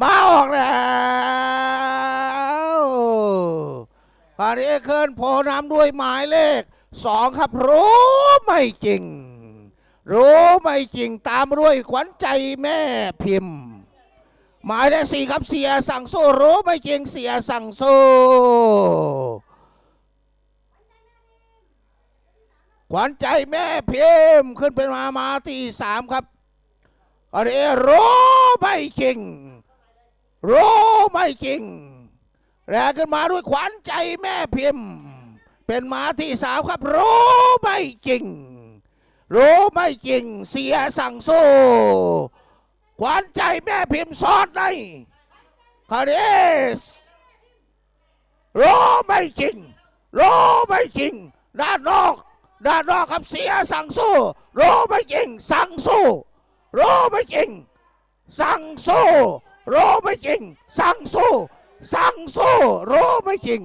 มาออกแล้วตอนนี้เคลื่อนโพนำด้วยหมายเลขสองครับรู้ไม่จริง รู้ไม่จริงตามด้วยขวัญใจแม่พิมพ์ หมายเลขสี่ครับเสียสั่งสู้รู้ไม่จริงเสียสั่งสู้ขวัญใจแม่พิมพ์ขึ้นเป็นมามาที่สามครับอันนี้รู้ไม่จริง รู้ไม่จริงแล้วขึ้นมาด้วยขวัญใจแม่พิมพ์ เป็นหมาที่สามครับรู้ไม่จริง รู้ไม่จริง เสียสั่งสู้ขวัญใจแม่พิมพ์ซอดในคาเดสรู้ไม่จริงรู้ไม่จริง ด้านนอกด้านนอกครับเสียสั่งสู้รู้ไม่จริง สั่งสู้รู้ไม่จริง สั่งสู้ รู้ไม่จริง สั่งสู้ สั่งสู้ รู้ไม่จริง